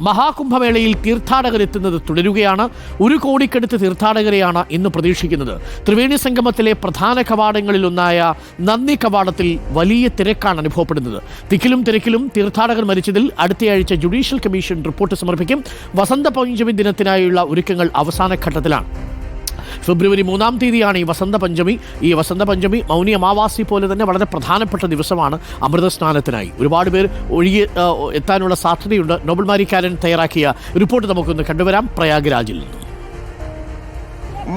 മഹാകുംഭമേളയിൽ തീർത്ഥാടകർ എത്തുന്നത് തുടരുകയാണ്. ഒരു കോടിക്കടുത്ത് തീർത്ഥാടകരെയാണ് ഇന്ന് പ്രതീക്ഷിക്കുന്നത്. ത്രിവേണി സംഗമത്തിലെ പ്രധാന കവാടങ്ങളിലൊന്നായ നന്ദി കവാടത്തിൽ വലിയ തിരക്കാണ് അനുഭവപ്പെടുന്നത്. തിക്കിലും തിരക്കിലും തീർത്ഥാടകർ മരിച്ചതിൽ അടുത്തയാഴ്ച ജുഡീഷ്യൽ കമ്മീഷൻ റിപ്പോർട്ട് സമർപ്പിക്കും. വസന്ത പഞ്ചമി ദിനത്തിനായുള്ള ഒരുക്കങ്ങൾ അവസാന ഘട്ടത്തിലാണ് ഫെബ്രുവരി മൂന്നാം തീയതിയാണ് ഈ വസന്ത പഞ്ചമി ഈ വസന്ത പഞ്ചമി മൗനി അമാവാസി പോലെ തന്നെ വളരെ പ്രധാനപ്പെട്ട ദിവസമാണ് അമൃത സ്നാനത്തിനായി ഒരുപാട് പേർ ഒഴുകി എത്താനുള്ള സാധ്യതയുണ്ട്. നോബൽ മാരിക്കാരൻ തയ്യാറാക്കിയ റിപ്പോർട്ട് നമുക്കൊന്ന് കണ്ടുവരാം. പ്രയാഗ്രാജിൽ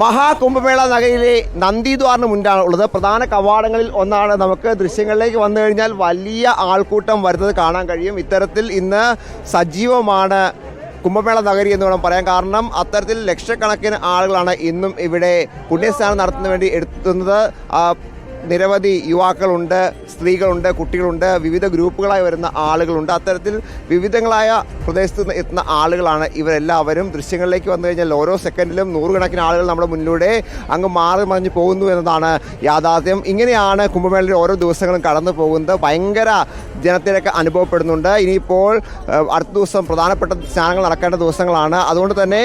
മഹാകുംഭമേള നഗയിലെ നന്ദിദ്വാറിന് മുൻപാണ് ഉള്ളത്. പ്രധാന കവാടങ്ങളിൽ ഒന്നാണ് നമുക്ക് ദൃശ്യങ്ങളിലേക്ക് വന്നു കഴിഞ്ഞാൽ വലിയ ആൾക്കൂട്ടം വരുന്നത് കാണാൻ കഴിയും. ഇത്തരത്തിൽ ഇന്ന് സജീവമാണ് കുംഭമേള നഗരി എന്ന് വേണം പറയാൻ. കാരണം അത്തരത്തിൽ ലക്ഷക്കണക്കിന് ആളുകളാണ് ഇന്നും ഇവിടെ പുണ്യസ്നാനം നടത്തുന്നതിന് വേണ്ടി എത്തുന്നത് നിരവധി യുവാക്കളുണ്ട് സ്ത്രീകളുണ്ട് കുട്ടികളുണ്ട് വിവിധ ഗ്രൂപ്പുകളായി വരുന്ന ആളുകളുണ്ട്. അത്തരത്തിൽ വിവിധങ്ങളായ പ്രദേശത്ത് നിന്ന് എത്തുന്ന ആളുകളാണ് ഇവരെല്ലാവരും. ദൃശ്യങ്ങളിലേക്ക് വന്നു കഴിഞ്ഞാൽ ഓരോ സെക്കൻഡിലും നൂറുകണക്കിന് ആളുകൾ നമ്മുടെ മുന്നിലൂടെ അങ്ങ് മാറി മറിഞ്ഞ് പോകുന്നു എന്നതാണ് യാഥാർത്ഥ്യം. ഇങ്ങനെയാണ് കുംഭമേളയുടെ ഓരോ ദിവസങ്ങളും കടന്നു പോകുന്നത്. ഭയങ്കര ജനത്തിരക്ക് അനുഭവപ്പെടുന്നുണ്ട്. ഇനിയിപ്പോൾ അടുത്ത ദിവസം പ്രധാനപ്പെട്ട സ്നാനങ്ങൾ നടക്കേണ്ട ദിവസങ്ങളാണ്. അതുകൊണ്ട് തന്നെ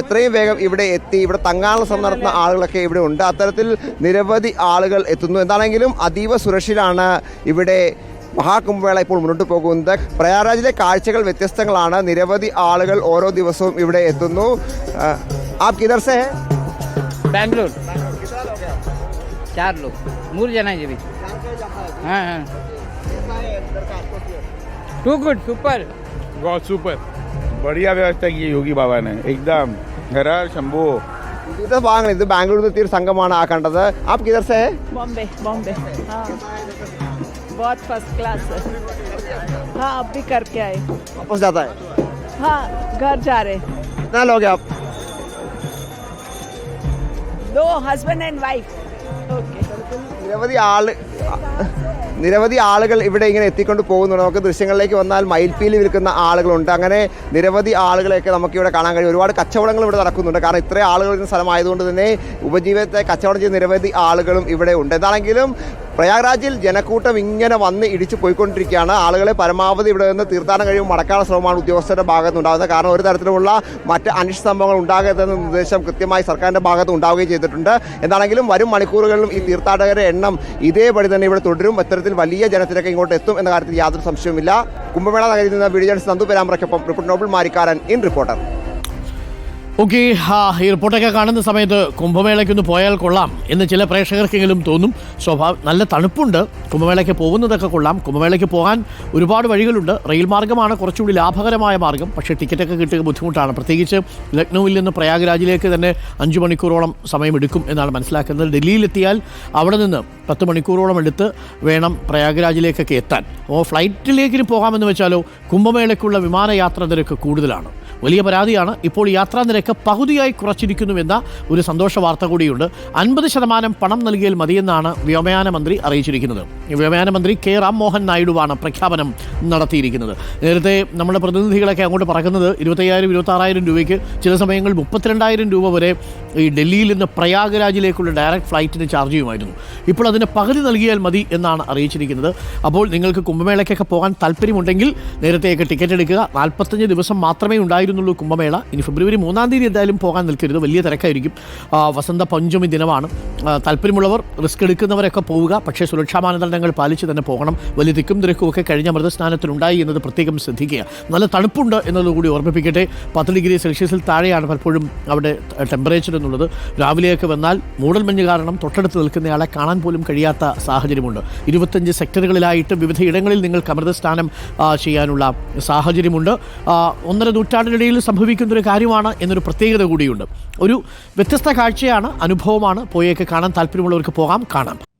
എത്രയും വേഗം ഇവിടെ എത്തി. ഇവിടെ തങ്ങാനുള്ള ശ്രമം നടത്തുന്ന ആളുകളൊക്കെ ഇവിടെ ഉണ്ട്. അത്തരത്തിൽ നിരവധി ആളുകൾ എത്തുന്നു. എന്താണെങ്കിലും അതീവ സുരക്ഷിതരാണ് ഇവിടെ മഹാകുംഭമേള ഇപ്പോൾ മുന്നോട്ട് പോകുന്നത് പ്രയാഗ്രാജിലെ കാഴ്ചകൾ വ്യത്യസ്തങ്ങളാണ് നിരവധി ആളുകൾ ഓരോ ദിവസവും ഇവിടെ എത്തുന്നു ആ, ആപ് കിധർ സെ ഹെ? बैंगलोर चार लोग मूर जना जी हाँ हाँ टू गुड सुपर बहुत सुपर बढ़िया व्यवस्था की है योगी बाबा ने एकदम हर हर शंभू इधर बांग नहीं तो बैंगलोर तीर संगम आना आ कंटा था आप किधर से हैं बॉम्बे बॉम्बे हाँ बहुत फ़र्स्ट क्लास है हाँ अब भी करके आए वापस जाता है हाँ घर जा रहे कितना लोगे आप दो हस्बैंड एंड वाइफ ओके ये बात ही आल നിരവധി ആളുകൾ ഇവിടെ ഇങ്ങനെ എത്തിക്കൊണ്ട് പോകുന്നുണ്ട്. നമുക്ക് ദൃശ്യങ്ങളിലേക്ക് വന്നാൽ മയിൽപ്പീലി വിൽക്കുന്ന ആളുകളുണ്ട്. അങ്ങനെ നിരവധി ആളുകളെയൊക്കെ നമുക്ക് ഇവിടെ കാണാൻ കഴിയും. ഒരുപാട് കച്ചവടങ്ങൾ ഇവിടെ നടക്കുന്നുണ്ട്. കാരണം ഇത്രയും ആളുകൾ സ്ഥലമായതുകൊണ്ട് തന്നെ ഉപജീവനത്തെ കച്ചവടം ചെയ്യുന്ന നിരവധി ആളുകളും ഇവിടെ ഉണ്ട്. എന്താണെങ്കിലും പ്രയാഗ്രാജിൽ ജനക്കൂട്ടം ഇങ്ങനെ വന്ന് ഇടിച്ചു പോയിക്കൊണ്ടിരിക്കുകയാണ്. ആളുകളെ പരമാവധി ഇവിടെ നിന്ന് തീർത്ഥാടനം കഴിയുമ്പോൾ മടക്കാനുള്ള ശ്രമമാണ് ഉദ്യോഗസ്ഥരുടെ ഭാഗത്ത് ഉണ്ടാകുന്നത് കാരണം ഒരു തരത്തിലുള്ള മറ്റ് അനിഷ്ട സംഭവങ്ങൾ ഉണ്ടാകരുതെന്ന നിർദ്ദേശം കൃത്യമായി സർക്കാരിന്റെ ഭാഗത്ത് ഉണ്ടാവുകയും ചെയ്തിട്ടുണ്ട്. എന്താണെങ്കിലും വരും മണിക്കൂറുകളിലും ഈ തീർത്ഥാടകരുടെ എണ്ണം ഇതേപടി തന്നെ ഇവിടെ തുടരും. അത്തരത്തിൽ വലിയ ജനത്തിരക്ക് ഇങ്ങോട്ട് എത്തും എന്ന കാര്യത്തിൽ യാതൊരു സംശയവുമില്ല. കുംഭമേള നഗരിയിൽ നിന്ന് video Nandu പെരാമ്പ്രയ്ക്കൊപ്പം report Noble Marikkaran in Reporter. Okay ആ ഈ റിപ്പോർട്ടൊക്കെ കാണുന്ന സമയത്ത് കുംഭമേളയ്ക്കൊന്ന് പോയാൽ കൊള്ളാം എന്ന് ചില പ്രേക്ഷകർക്കെങ്കിലും തോന്നും. സ്വഭാവം നല്ല തണുപ്പുണ്ട്. കുംഭമേളയ്ക്ക് പോകുന്നതൊക്കെ കൊള്ളാം. കുംഭമേളയ്ക്ക് പോകാൻ ഒരുപാട് വഴികളുണ്ട്. റെയിൽ മാർഗമാണ് കുറച്ചുകൂടി ലാഭകരമായ മാർഗം പക്ഷേ ടിക്കറ്റൊക്കെ കിട്ടുക ബുദ്ധിമുട്ടാണ്. പ്രത്യേകിച്ച് ലക്നൌവിൽ നിന്ന് പ്രയാഗ്രാജിലേക്ക് തന്നെ അഞ്ച് മണിക്കൂറോളം സമയമെടുക്കും എന്നാണ് മനസ്സിലാക്കുന്നത്. ഡൽഹിയിലെത്തിയാൽ അവിടെ നിന്ന് പത്ത് മണിക്കൂറോളം എടുത്ത് വേണം പ്രയാഗ്രാജിലേക്കൊക്കെ എത്താൻ. അപ്പോൾ ഫ്ലൈറ്റിലേക്ക് പോകാമെന്ന് വെച്ചാലോ കുംഭമേളയ്ക്കുള്ള വിമാനയാത്രാ നിരക്ക് കൂടുതലാണ്. വലിയ പരാതിയാണ്. ഇപ്പോൾ യാത്രാ നിരക്ക് പകുതിയായി കുറച്ചിരിക്കുന്നുവെന്ന ഒരു സന്തോഷ വാർത്ത കൂടിയുണ്ട്. അൻപത് ശതമാനം പണം നൽകിയാൽ മതിയെന്നാണ് വ്യോമയാന മന്ത്രി അറിയിച്ചിരിക്കുന്നത്. വ്യോമയാന മന്ത്രി കെ റാം മോഹൻ നായിഡുവാണ് പ്രഖ്യാപനം നടത്തിയിരിക്കുന്നത്. നേരത്തെ നമ്മുടെ പ്രതിനിധികളൊക്കെ അങ്ങോട്ട് പറക്കുന്നത് ഇരുപത്തയ്യായിരം ഇരുപത്താറായിരം രൂപയ്ക്ക് ചില സമയങ്ങളിൽ മുപ്പത്തിരണ്ടായിരം രൂപ വരെ ഈ ഡൽഹിയിൽ നിന്ന് പ്രയാഗ്രാജിലേക്കുള്ള ഡയറക്റ്റ് ഫ്ലൈറ്റിന് ചാർജ് ചെയ്യുമായിരുന്നു. ഇപ്പോൾ അതിന് പകുതി നൽകിയാൽ മതി എന്നാണ് അറിയിച്ചിരിക്കുന്നത്. അപ്പോൾ നിങ്ങൾക്ക് കുംഭമേളയ്ക്കൊക്കെ പോകാൻ താല്പര്യമുണ്ടെങ്കിൽ നേരത്തെയൊക്കെ ടിക്കറ്റ് എടുക്കുക. നാൽപ്പത്തഞ്ച് ദിവസം മാത്രമേ ഉണ്ടായിരുന്നുള്ളൂ കുംഭമേള. ഇനി ഫെബ്രുവരി മൂന്നാം തീയതി എന്തായാലും പോകാൻ നിൽക്കരുത്. വലിയ തിരക്കായിരിക്കും. വസന്ത പഞ്ചമി ദിനമാണ്. താല്പര്യമുള്ളവർ റിസ്ക് എടുക്കുന്നവരൊക്കെ പോവുക. പക്ഷേ സുരക്ഷാ മാനദണ്ഡങ്ങൾ പാലിച്ച് തന്നെ പോകണം. വലിയ തിക്കും തിരക്കും ഒക്കെ കഴിഞ്ഞ മൃതസ്നാനത്തിലുണ്ടായി എന്നത് പ്രത്യേകം ശ്രദ്ധിക്കുക. നല്ല തണുപ്പുണ്ട് എന്നതുകൂടി ഓർമ്മിപ്പിക്കട്ടെ. പത്ത് ഡിഗ്രി സെൽഷ്യസിൽ താഴെയാണ് പലപ്പോഴും അവിടെ ടെമ്പറേച്ചർ എന്നുള്ളത്. രാവിലെയൊക്കെ വന്നാൽ മൂടൽമഞ്ഞ് കാരണം തൊട്ടടുത്ത് നിൽക്കുന്നയാളെ കാണാൻ പോലും കഴിയാത്ത സാഹചര്യമുണ്ട്. ഇരുപത്തഞ്ച് സെക്ടറുകളിലായിട്ട് വിവിധ ഇടങ്ങളിൽ നിങ്ങൾക്ക് അമൃതസ്നാനം ചെയ്യാനുള്ള സാഹചര്യമുണ്ട്. ഒന്നര നൂറ്റാണ്ടിനിടയിൽ സംഭവിക്കുന്ന ഒരു കാര്യമാണ് എന്നൊരു പ്രത്യേകത കൂടിയുണ്ട്. ഒരു വ്യത്യസ്ത കാഴ്ചയാണ് അനുഭവമാണ്. പോയേക്ക് കാണാൻ താല്പര്യമുള്ളവർക്ക് പോകാം കാണാം.